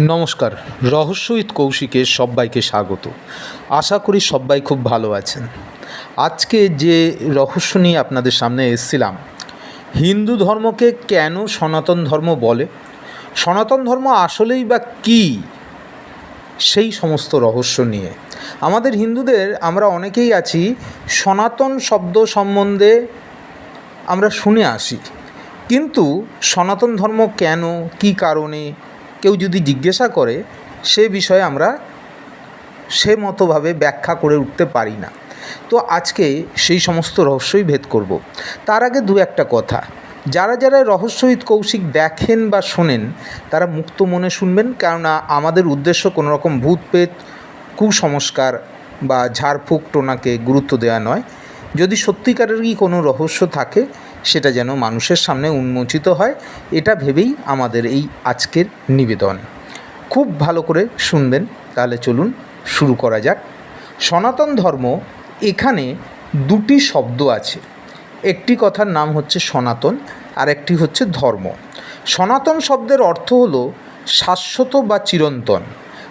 নমস্কার, রহস্যহিত কৌশিকে সবাইকে স্বাগত। আশা করি সবাই খুব ভালো আছেন। আজকে যে রহস্য নিয়ে আপনাদের সামনে এসেছিলাম, হিন্দু ধর্মকে কেন সনাতন ধর্ম বলে? সনাতন ধর্ম আসলেই বা কী? সেই সমস্ত রহস্য নিয়ে। আমাদের হিন্দুদের আমরা অনেকেই আছি, সনাতন শব্দ সম্বন্ধে আমরা শুনে আসি। কিন্তু সনাতন ধর্ম কেন, কী কারণে কেউ যদি জিজ্ঞাসা করে, সে বিষয়ে আমরা সে মতোভাবে ব্যাখ্যা করে উঠতে পারি না। তো আজকে সেই সমস্ত রহস্যই ভেদ করব। তার আগে দু একটা কথা। যারা যারা রহস্যহিত কৌশিক দেখেন বা শোনেন, তারা মুক্ত মনে শুনবেন, কেননা আমাদের উদ্দেশ্য কোনো রকম ভূত পেত কুসংস্কার বা ঝাড়ফুঁক টোনাকে গুরুত্ব দেওয়া নয়। যদি সত্যিকারেরই কোনো রহস্য থাকে সেটা যেন মানুষের সামনে উন্মোচিত হয়, এটা ভেবেই আমাদের এই আজকের নিবেদন। খুব ভালো করে শুনবেন, তাহলে চলুন শুরু করা যাক। সনাতন ধর্ম, এখানে দুটি শব্দ আছে। একটি কথার নাম হচ্ছে সনাতন, আর একটি হচ্ছে ধর্ম। সনাতন শব্দের অর্থ হলো শাশ্বত বা চিরন্তন।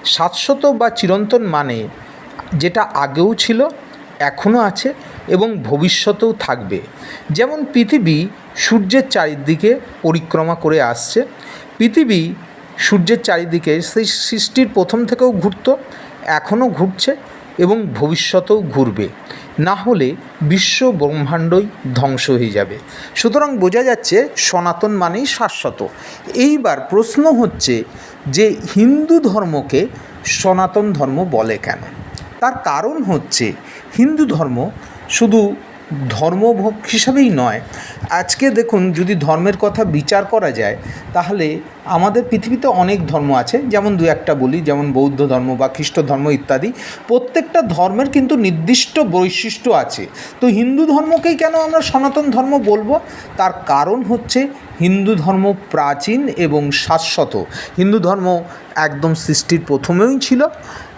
শাশ্বত বা চিরন্তন মানে যেটা আগেও ছিল এখনও আছে এবং ভবিষ্যতেও থাকবে। যেমন পৃথিবী সূর্যের চারিদিকে পরিক্রমা করে আসছে, পৃথিবী সূর্যের চারিদিকে সেই সৃষ্টির প্রথম থেকেও ঘুরত, এখনও ঘুরছে এবং ভবিষ্যতেও ঘুরবে। না হলে বিশ্ব ব্রহ্মাণ্ডই ধ্বংস হয়ে যাবে। সুতরাং বোঝা যাচ্ছে সনাতন মানেই শাশ্বত। এইবার প্রশ্ন হচ্ছে যে হিন্দু ধর্মকে সনাতন ধর্ম বলে কেন? তার কারণ হচ্ছে হিন্দু ধর্ম শুধু ধর্মভোগ হিসাবেই নয়। আজকে দেখুন যদি ধর্মের কথা বিচার করা যায়, তাহলে আমাদের পৃথিবীতে অনেক ধর্ম আছে, যেমন দু একটা বলি, যেমন বৌদ্ধ ধর্ম বা খ্রিস্ট ধর্ম ইত্যাদি। প্রত্যেকটা ধর্মের কিন্তু নির্দিষ্ট বৈশিষ্ট্য আছে। তো হিন্দু ধর্মকেই কেন আমরা সনাতন ধর্ম বলব? তার কারণ হচ্ছে হিন্দু ধর্ম প্রাচীন এবং শাশ্বত। হিন্দু ধর্ম একদম সৃষ্টির প্রথমেই ছিল,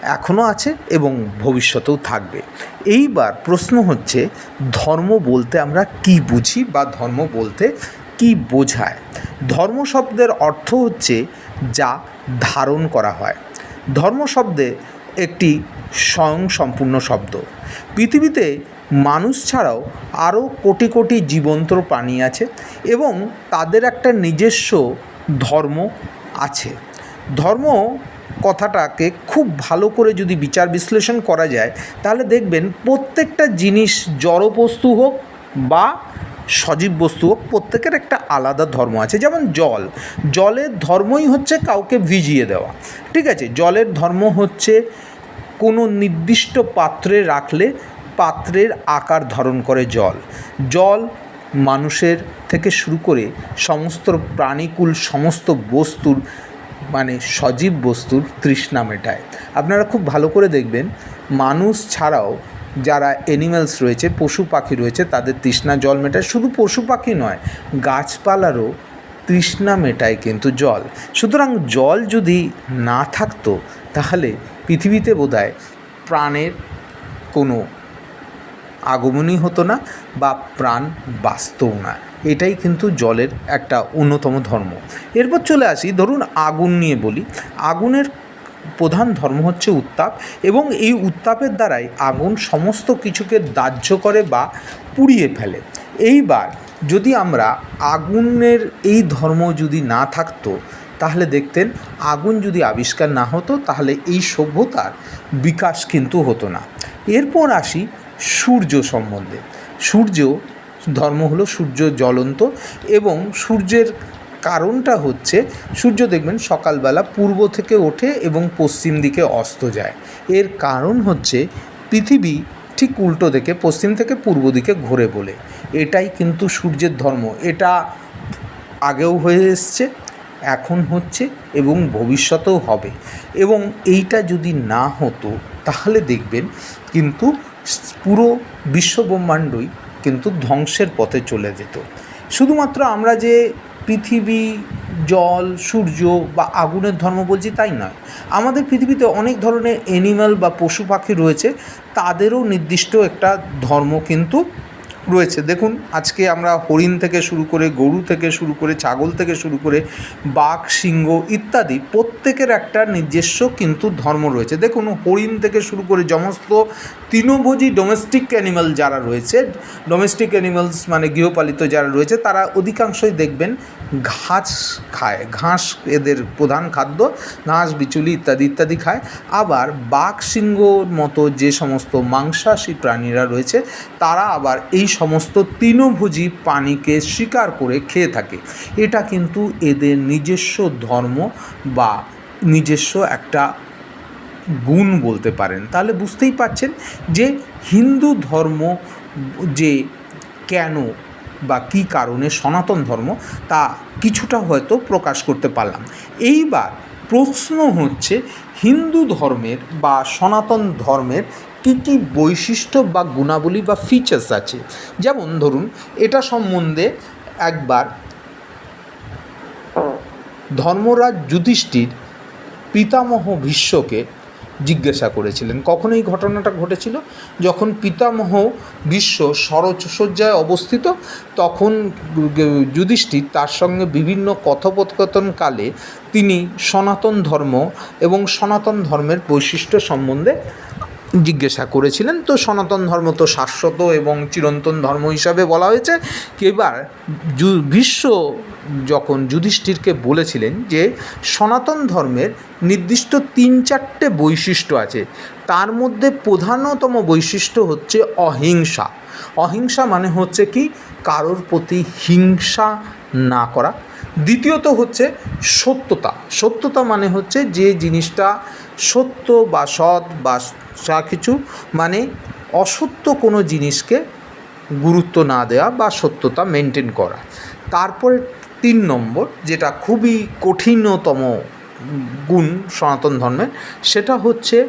এখনও আছে এবং ভবিষ্যতেও থাকবে। এইবার প্রশ্ন হচ্ছে, ধর্ম বলতে আমরা কি বুঝি বা ধর্ম বলতে কি বোঝায়? ধর্ম শব্দের অর্থ হচ্ছে যা ধারণ করা হয়। ধর্ম শব্দে একটি স্বয়ং সম্পূর্ণ শব্দ। পৃথিবীতে মানুষ ছাড়াও আরও কোটি কোটি জীবন্ত প্রাণী আছে এবং তাদের একটা নিজস্ব ধর্ম আছে। ধর্ম কথাটাকে খুব ভালো করে যদি বিচার বিশ্লেষণ করা যায়, তাহলে দেখবেন প্রত্যেকটা জিনিস জড় বস্তু হোক বা সজীব বস্তু হোক প্রত্যেকের একটা আলাদা ধর্ম আছে, যেমন জল। জলের ধর্মই হচ্ছে কাউকে ভিজিয়ে দেওয়া। ঠিক আছে, জলের ধর্ম হচ্ছে কোনো নির্দিষ্ট পাত্রে রাখলে পাত্রের আকার ধারণ করে জল। জল মানুষের থেকে শুরু করে সমস্ত প্রাণীকুল, সমস্ত বস্তুর মানে সজীব বস্তুর তৃষ্ণা মেটায়। আপনারা খুব ভালো করে দেখবেন, মানুষ ছাড়াও যারা অ্যানিম্যালস রয়েছে, পশু পাখি রয়েছে, তাদের তৃষ্ণা জল মেটায়। শুধু পশু পাখি নয়, গাছপালারও তৃষ্ণা মেটায় কিন্তু জল। সুতরাং জল যদি না থাকতো, তাহলে পৃথিবীতে বোধহয় প্রাণের কোনো আগমনই হতো না বা প্রাণ বাঁচতও না। এটাই কিন্তু জলের একটা অন্যতম ধর্ম। এরপর চলে আসি, ধরুন আগুন নিয়ে বলি। আগুনের প্রধান ধর্ম হচ্ছে উত্তাপ এবং এই উত্তাপের দ্বারাই আগুন সমস্ত কিছুকে দাহ্য করে বা পুড়িয়ে ফেলে। এইবার যদি আমরা আগুনের এই ধর্ম যদি না থাকতো, তাহলে দেখতেন আগুন যদি আবিষ্কার না হতো, তাহলে এই সভ্যতার বিকাশ কিন্তু হতো না। এরপর আসি সূর্য সম্বন্ধে। সূর্য, ধর্ম হলো সূর্য জ্বলন্ত এবং সূর্যের কারণটা হচ্ছে সূর্য দেখবেন সকালবেলা পূর্ব থেকে ওঠে এবং পশ্চিম দিকে অস্ত যায়। এর কারণ হচ্ছে পৃথিবী ঠিক উল্টো দিকে, পশ্চিম থেকে পূর্ব দিকে ঘোরে বলে। এটাই কিন্তু সূর্যের ধর্ম। এটা আগেও হয়ে এসছে, এখন হচ্ছে এবং ভবিষ্যতেও হবে। এবং এইটা যদি না হতো, তাহলে দেখবেন কিন্তু পুরো বিশ্বব্রহ্মাণ্ডই কিন্তু ধ্বংসের পথে চলে যেত। শুধুমাত্র আমরা যে পৃথিবী, জল, সূর্য বা আগুনের ধর্ম বলছি তাই নয়। আমাদের পৃথিবীতে অনেক ধরনের এনিম্যাল বা পশু পাখি রয়েছে, তাদেরও নির্দিষ্ট একটা ধর্ম কিন্তু রয়েছে। দেখুন, আজকে আমরা হরিণ থেকে শুরু করে, গরু থেকে শুরু করে, ছাগল থেকে শুরু করে, বাঘ, সিংহ ইত্যাদি প্রত্যেকের একটা নিজস্ব কিন্তু ধর্ম রয়েছে। দেখুন, হরিণ থেকে শুরু করে সমস্ত তৃণভোজী ডোমেস্টিক অ্যানিমাল যারা রয়েছে ডোমেস্টিক অ্যানিমালস মানে গৃহপালিত যারা রয়েছে, তারা অধিকাংশই দেখবেন ঘাস খায়। ঘাস এদের প্রধান খাদ্য, ঘাস, বিচুলি ইত্যাদি ইত্যাদি খায়। আবার বাঘ, সিংহর মতো যে সমস্ত মাংসাশী প্রাণীরা রয়েছে, তারা আবার এই সমস্ত তৃণভোজী প্রাণীকে শিকার করে খেয়ে থাকে। এটা কিন্তু এদের নিজস্ব ধর্ম বা নিজস্ব একটা গুণ বলতে পারেন। তাহলে বুঝতেই পাচ্ছেন যে হিন্দু ধর্ম যে কেন বা কী কারণে সনাতন ধর্ম, তা কিছুটা হয়তো প্রকাশ করতে পারলাম। এইবার প্রশ্ন হচ্ছে হিন্দু ধর্মের বা সনাতন ধর্মের কী কী বৈশিষ্ট্য বা গুণাবলী বা ফিচার্স আছে? যেমন ধরুন, এটা সম্বন্ধে একবার ধর্মরাজ যুধিষ্ঠির পিতামহ ভীষ্মকে জিজ্ঞাসা করেছিলেন। কখন এই ঘটনাটা ঘটেছিল? যখন পিতামহ বিশ্ব শরৎসজ্জায় অবস্থিত, তখন যুধিষ্ঠির তার সঙ্গে বিভিন্ন কথোপকথনকালে তিনি সনাতন ধর্ম এবং সনাতন ধর্মের বৈশিষ্ট্য সম্বন্ধে জিজ্ঞাসা করেছিলেন। তো সনাতন ধর্ম তো শাশ্বত এবং চিরন্তন ধর্ম হিসাবে বলা হয়েছে। এবার বিশ্ব যখন যুধিষ্ঠিরকে বলেছিলেন যে সনাতন ধর্মের নির্দিষ্ট তিন চারটে বৈশিষ্ট্য আছে, তার মধ্যে প্রধানতম বৈশিষ্ট্য হচ্ছে অহিংসা। অহিংসা মানে হচ্ছে কি? কারোর প্রতি হিংসা না করা। দ্বিতীয়ত হচ্ছে সত্যতা। সত্যতা মানে হচ্ছে যে জিনিসটা সত্য বা সৎ বা যা কিছু মানে অসত্য কোনো জিনিসকে গুরুত্ব না দেওয়া বা সত্যতা মেনটেন করা। তারপরে তিন নম্বর, যেটা খুবই কঠিনতম গুণ সনাতন ধর্মের, সেটা হচ্ছে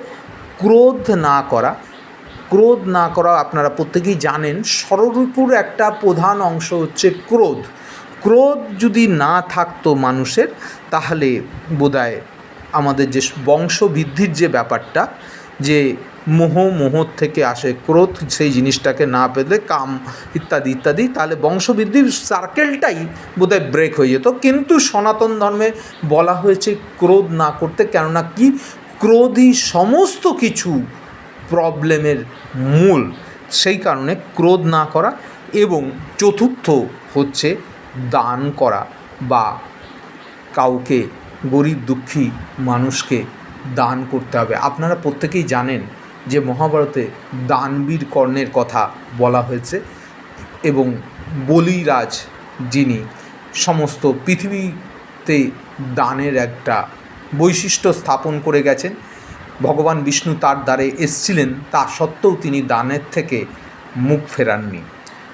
ক্রোধ না করা। ক্রোধ না করা আপনারা প্রত্যেকেই জানেন ষড়রিপুর একটা প্রধান অংশ হচ্ছে ক্রোধ। ক্রোধ যদি না থাকতো মানুষের, তাহলে বোধহয় আমাদের যে বংশবৃদ্ধির যে ব্যাপারটা যে মোহ, মোহর থেকে আসে, ক্রোধ সেই জিনিসটাকে না পেলে কাম ইত্যাদি ইত্যাদি, তাহলে বংশবৃদ্ধির সার্কেলটাই বোধহয় ব্রেক হয়ে যেত। কিন্তু সনাতন ধর্মে বলা হয়েছে ক্রোধ না করতে, কেননা কি? ক্রোধই সমস্ত কিছু প্রবলেমের মূল। সেই কারণে ক্রোধ না করা এবং চতুর্থ হচ্ছে দান করা বা কাউকে গরিব দুঃখী মানুষকে দান করতে হবে। আপনারা প্রত্যেকেই জানেন যে মহাভারতে দানবীর কর্ণের কথা বলা হয়েছে এবং বলিরাজ যিনি সমস্ত পৃথিবীতে দানের একটা বৈশিষ্ট্য স্থাপন করে গেছেন। ভগবান বিষ্ণু তার দ্বারে এসছিলেন, তা সত্ত্বেও তিনি দানের থেকে মুখ ফেরাননি।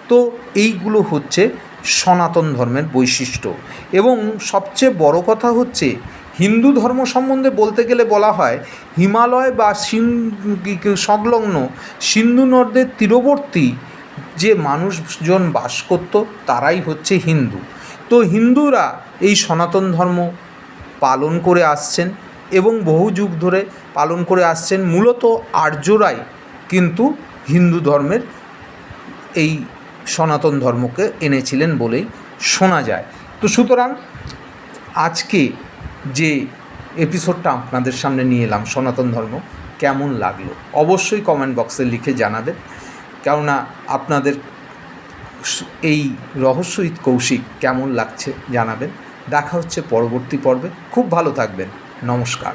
তো এইগুলো হচ্ছে সনাতন ধর্মের বৈশিষ্ট্য। এবং সবচেয়ে বড় কথা হচ্ছে হিন্দু ধর্ম সম্বন্ধে বলতে গেলে বলা হয়, হিমালয় বা সিন সংলগ্ন সিন্ধু নদের তীরবর্তী যে মানুষজন বাস করত, তারাই হচ্ছে হিন্দু। তো হিন্দুরা এই সনাতন ধর্ম পালন করে আসছেন এবং বহু যুগ ধরে পালন করে আসছেন। মূলত আর্যরাই কিন্তু হিন্দু ধর্মের এই সনাতন ধর্মকে এনেছিলেন বলেই শোনা যায়। তো সুতরাং আজকে যে এপিসোডটা আপনাদের সামনে নিয়ে এলাম, সনাতন ধর্ম, কেমন লাগল? অবশ্যই কমেন্ট বক্সে লিখে জানাবেন। কেননা আপনাদের এই রহস্যহিত কৌশিক কেমন লাগছে জানাবেন। দেখা হচ্ছে পরবর্তী পর্বে। খুব ভালো থাকবেন। নমস্কার।